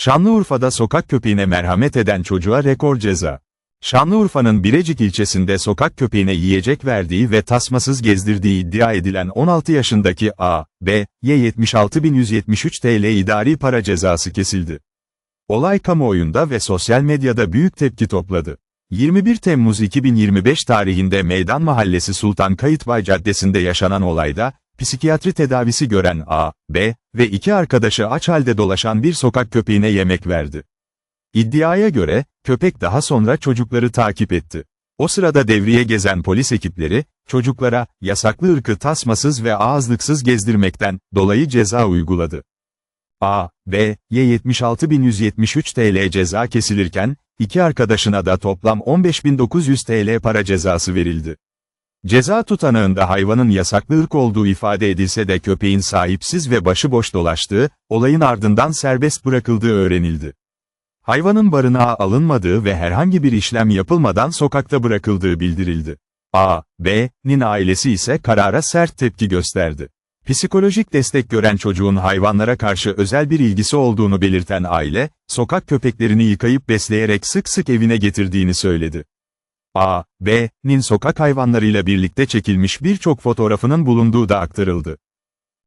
Şanlıurfa'da sokak köpeğine merhamet eden çocuğa rekor ceza. Şanlıurfa'nın Birecik ilçesinde sokak köpeğine yiyecek verdiği ve tasmasız gezdirdiği iddia edilen 16 yaşındaki A, B, Y 76.173 TL idari para cezası kesildi. Olay kamuoyunda ve sosyal medyada büyük tepki topladı. 21 Temmuz 2025 tarihinde Meydan Mahallesi Sultan Kayıtbay Caddesi'nde yaşanan olayda, psikiyatri tedavisi gören A, B ve iki arkadaşı aç halde dolaşan bir sokak köpeğine yemek verdi. İddiaya göre, köpek daha sonra çocukları takip etti. O sırada devriye gezen polis ekipleri, çocuklara, yasaklı ırkı tasmasız ve ağızlıksız gezdirmekten, dolayı ceza uyguladı. A, B, Y 76.173 TL ceza kesilirken, iki arkadaşına da toplam 15.900 TL para cezası verildi. Ceza tutanağında hayvanın yasaklı ırk olduğu ifade edilse de köpeğin sahipsiz ve başıboş dolaştığı, olayın ardından serbest bırakıldığı öğrenildi. Hayvanın barınağa alınmadığı ve herhangi bir işlem yapılmadan sokakta bırakıldığı bildirildi. A, B'nin ailesi ise karara sert tepki gösterdi. Psikolojik destek gören çocuğun hayvanlara karşı özel bir ilgisi olduğunu belirten aile, sokak köpeklerini yıkayıp besleyerek sık sık evine getirdiğini söyledi. A, B'nin sokak hayvanlarıyla birlikte çekilmiş birçok fotoğrafının bulunduğu da aktarıldı.